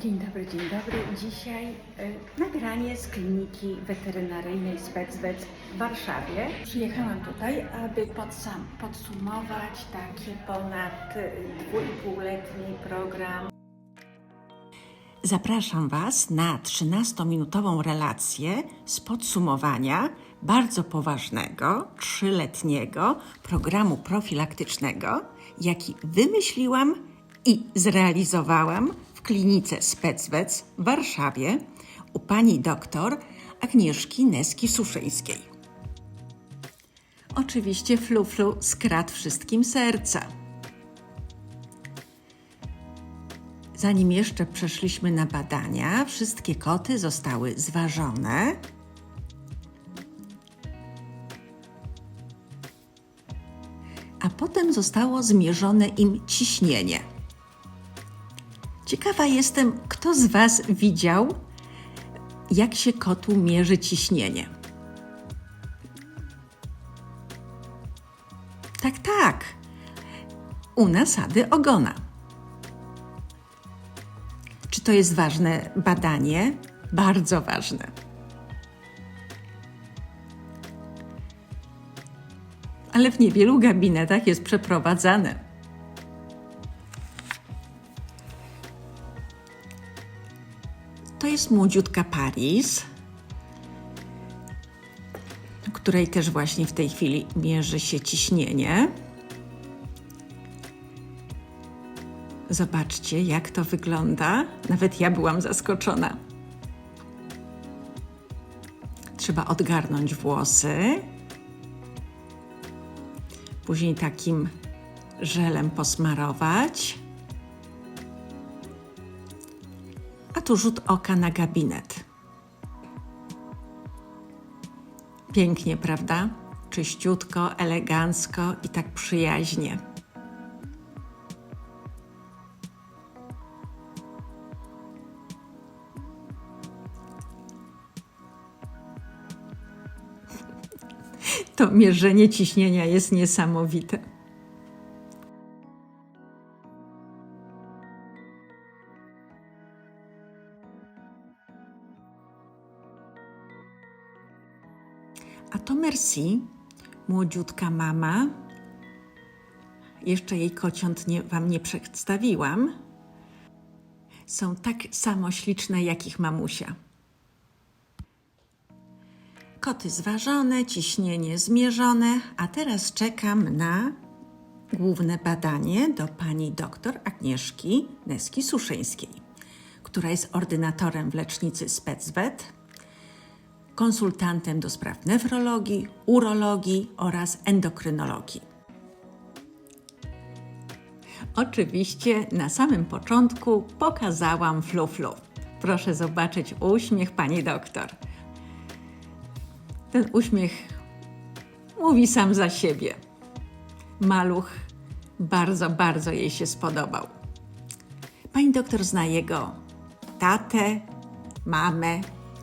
Dzień dobry, dzień dobry. Dzisiaj y, nagranie z kliniki weterynaryjnej Specvet w Warszawie. Przyjechałam tutaj, aby podsam, podsumować taki ponad y, dwójpółletni program Zapraszam Was na 13-minutową relację z podsumowania bardzo poważnego, trzyletniego programu profilaktycznego, jaki wymyśliłam i zrealizowałam w klinice Specwec w Warszawie u pani doktor Agnieszki Neski-Suszyńskiej. Oczywiście fluflu skradł wszystkim serca. Zanim jeszcze przeszliśmy na badania, wszystkie koty zostały zważone. A potem zostało zmierzone im ciśnienie. Ciekawa jestem, kto z Was widział, jak się kotu mierzy ciśnienie. Tak, tak. U nasady ogona. Czy to jest ważne badanie? Bardzo ważne. Ale w niewielu gabinetach jest przeprowadzane. Jest młodziutka Paris, której też właśnie w tej chwili mierzy się ciśnienie. Zobaczcie, jak to wygląda. Nawet ja byłam zaskoczona. Trzeba odgarnąć włosy. Później takim żelem posmarować. Tu rzut oka na gabinet. Pięknie, prawda? Czyściutko, elegancko i tak przyjaźnie. To mierzenie ciśnienia jest niesamowite. A to Merci, młodziutka mama. Jeszcze jej kociąt nie, Wam nie przedstawiłam. Są tak samo śliczne jak ich mamusia. Koty zważone, ciśnienie zmierzone, a teraz czekam na główne badanie do pani doktor Agnieszki Neski-Suszyńskiej, która jest ordynatorem w lecznicy Specwet, konsultantem do spraw nefrologii, urologii oraz endokrynologii. Oczywiście na samym początku pokazałam flu-flu. Proszę zobaczyć uśmiech pani doktor. Ten uśmiech mówi sam za siebie. Maluch bardzo, bardzo jej się spodobał. Pani doktor zna jego tatę, mamę,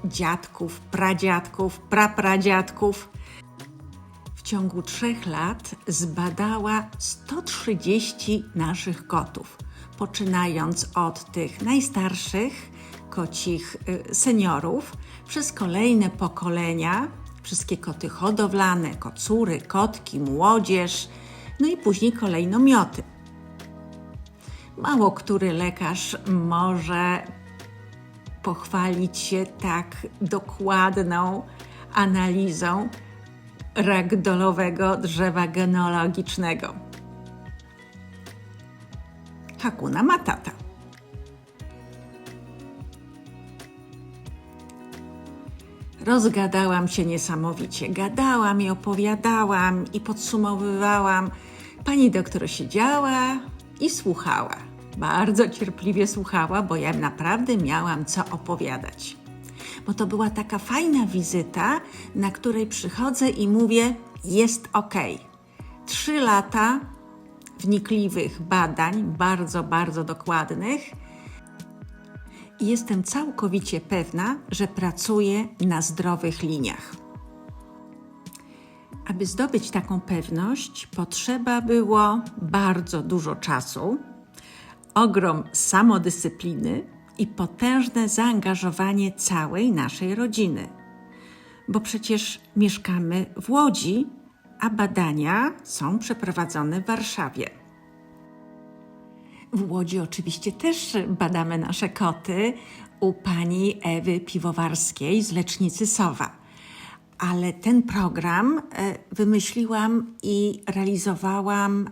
dziadków, pradziadków, prapradziadków. W ciągu trzech lat zbadała 130 naszych kotów, poczynając od tych najstarszych kocich y, seniorów, przez kolejne pokolenia, wszystkie koty hodowlane, kocury, kotki, młodzież, no i później kolejnomioty. Mało który lekarz może pochwalić się tak dokładną analizą ragdolowego drzewa genealogicznego. Hakuna Matata. Rozgadałam się niesamowicie. Gadałam i opowiadałam i podsumowywałam. Pani doktor siedziała i słuchała. Bardzo cierpliwie słuchała, bo ja naprawdę miałam co opowiadać. Bo to była taka fajna wizyta, na której przychodzę i mówię: jest ok. Trzy lata wnikliwych badań, bardzo, bardzo dokładnych i jestem całkowicie pewna, że pracuję na zdrowych liniach. Aby zdobyć taką pewność, potrzeba było bardzo dużo czasu, ogrom samodyscypliny i potężne zaangażowanie całej naszej rodziny. Bo przecież mieszkamy w Łodzi, a badania są przeprowadzone w Warszawie. W Łodzi oczywiście też badamy nasze koty u pani Ewy Piwowarskiej z Lecznicy Sowa. Ale ten program e, wymyśliłam i realizowałam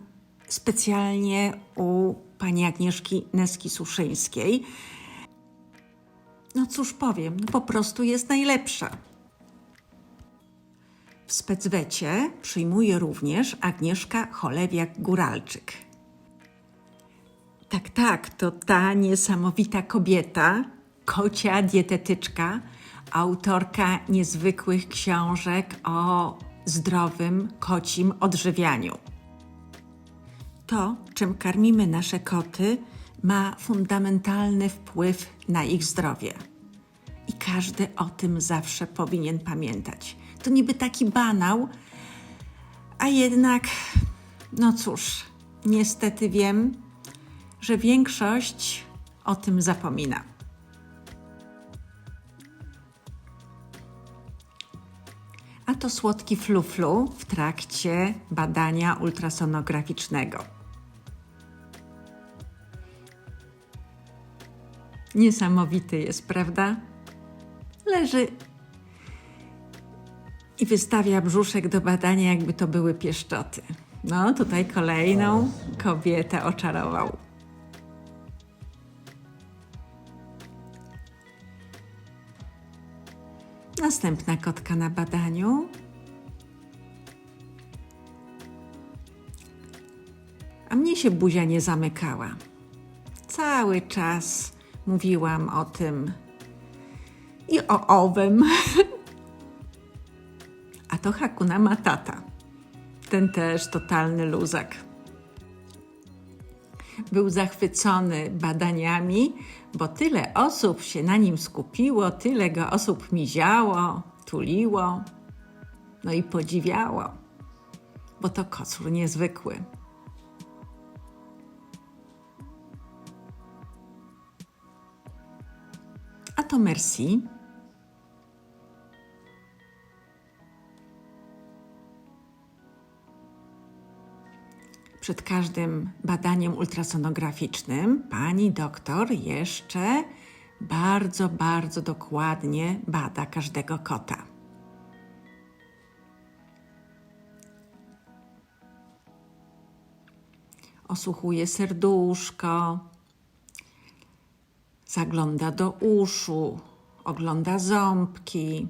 specjalnie u pani Agnieszki Neski-Suszyńskiej. No cóż powiem, no po prostu jest najlepsza. W specwecie przyjmuje również Agnieszka Cholewiak-Góralczyk. Tak, tak, to ta niesamowita kobieta, kocia dietetyczka, autorka niezwykłych książek o zdrowym kocim odżywianiu. To, czym karmimy nasze koty, ma fundamentalny wpływ na ich zdrowie. I każdy o tym zawsze powinien pamiętać. To niby taki banał, a jednak, no cóż, niestety wiem, że większość o tym zapomina. A to słodki fluflu w trakcie badania ultrasonograficznego. Niesamowity jest, prawda? Leży i wystawia brzuszek do badania, jakby to były pieszczoty. No, tutaj kolejną kobietę oczarował. Następna kotka na badaniu. A mnie się buzia nie zamykała. Cały czas mówiłam o tym i o owym. A to Hakuna Matata. Ten też totalny luzak. Był zachwycony badaniami, bo tyle osób się na nim skupiło, tyle go osób miziało, tuliło, no i podziwiało, bo to kocur niezwykły. To Merci. Przed każdym badaniem ultrasonograficznym pani doktor jeszcze bardzo, bardzo dokładnie bada każdego kota. Osłuchuje serduszko, zagląda do uszu, ogląda ząbki.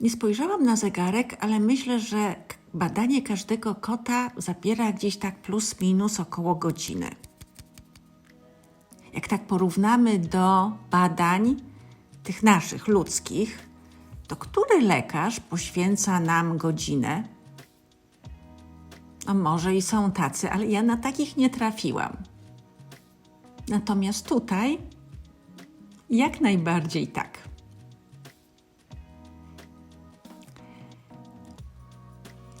Nie spojrzałam na zegarek, ale myślę, że badanie każdego kota zabiera gdzieś tak plus minus około godziny. Jak tak porównamy do badań tych naszych ludzkich, to który lekarz poświęca nam godzinę? No może i są tacy, ale ja na takich nie trafiłam. Natomiast tutaj jak najbardziej tak.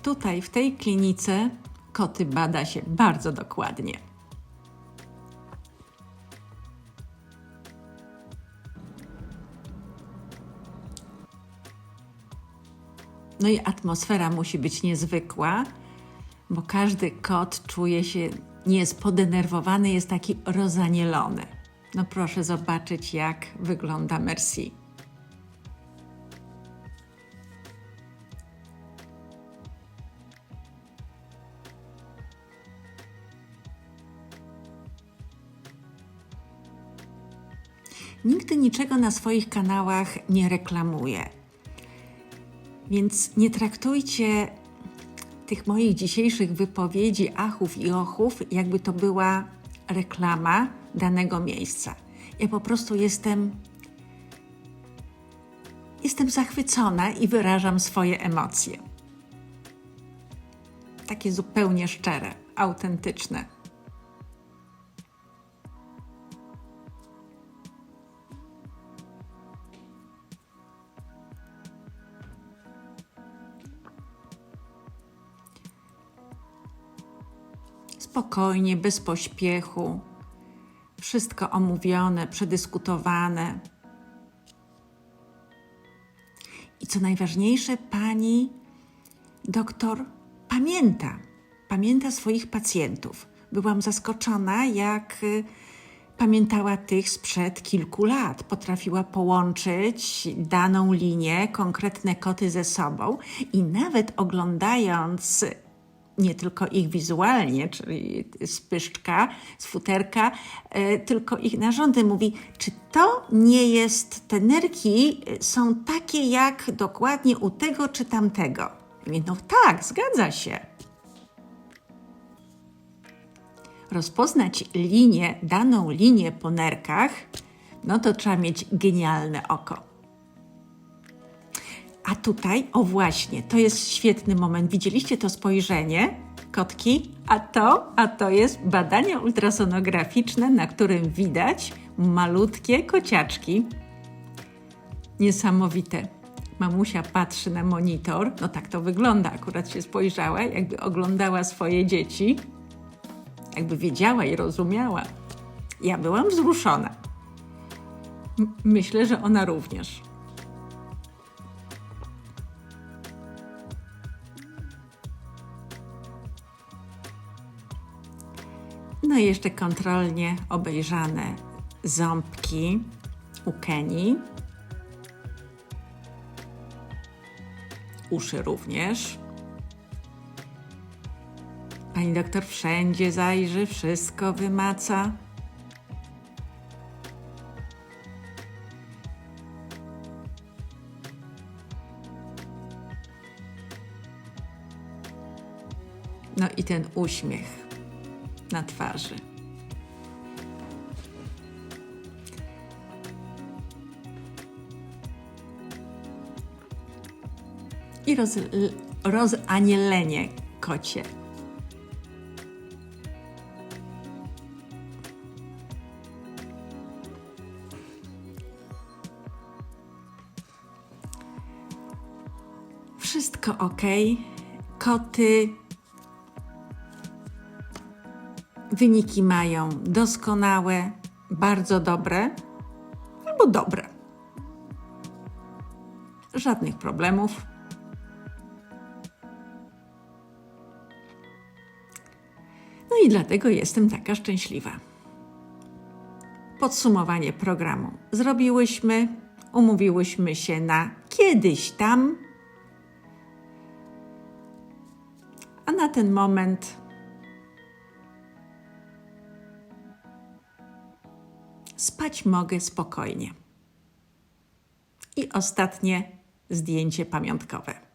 Tutaj, w tej klinice, koty bada się bardzo dokładnie. No i atmosfera musi być niezwykła, bo każdy kot czuje się, nie jest podenerwowany, jest taki rozanielony. No proszę zobaczyć, jak wygląda Merci. Nigdy niczego na swoich kanałach nie reklamuję. Więc nie traktujcie tych moich dzisiejszych wypowiedzi, achów i ochów, jakby to była reklama danego miejsca. Ja po prostu jestem. Jestem zachwycona i wyrażam swoje emocje. Takie zupełnie szczere, autentyczne. Spokojnie, bez pośpiechu. Wszystko omówione, przedyskutowane. I co najważniejsze, pani doktor pamięta, pamięta swoich pacjentów. Byłam zaskoczona, jak y, pamiętała tych sprzed kilku lat. Potrafiła połączyć daną linię, konkretne koty ze sobą i nawet oglądając nie tylko ich wizualnie, czyli z pyszczka, z futerka, e, tylko ich narządy. Mówi, czy to nie jest, te nerki e, są takie jak dokładnie u tego czy tamtego? I mówię, no tak, zgadza się. Rozpoznać linię, daną linię po nerkach, no to trzeba mieć genialne oko. A tutaj, o właśnie, to jest świetny moment. Widzieliście to spojrzenie, kotki? A to, a to jest badanie ultrasonograficzne, na którym widać malutkie kociaczki. Niesamowite. Mamusia patrzy na monitor, no tak to wygląda, akurat się spojrzała, jakby oglądała swoje dzieci, jakby wiedziała i rozumiała. Ja byłam wzruszona. M- myślę, że ona również. No jeszcze kontrolnie obejrzane ząbki u Keni. Uszy również. Pani doktor wszędzie zajrzy, wszystko wymaca. No i ten uśmiech na twarzy. I roz, rozanielenie kocie. Wszystko ok. Koty Wyniki mają doskonałe, bardzo dobre albo dobre. Żadnych problemów. No i dlatego jestem taka szczęśliwa. Podsumowanie programu zrobiłyśmy, umówiłyśmy się na kiedyś tam, a na ten moment spać mogę spokojnie. I ostatnie zdjęcie pamiątkowe.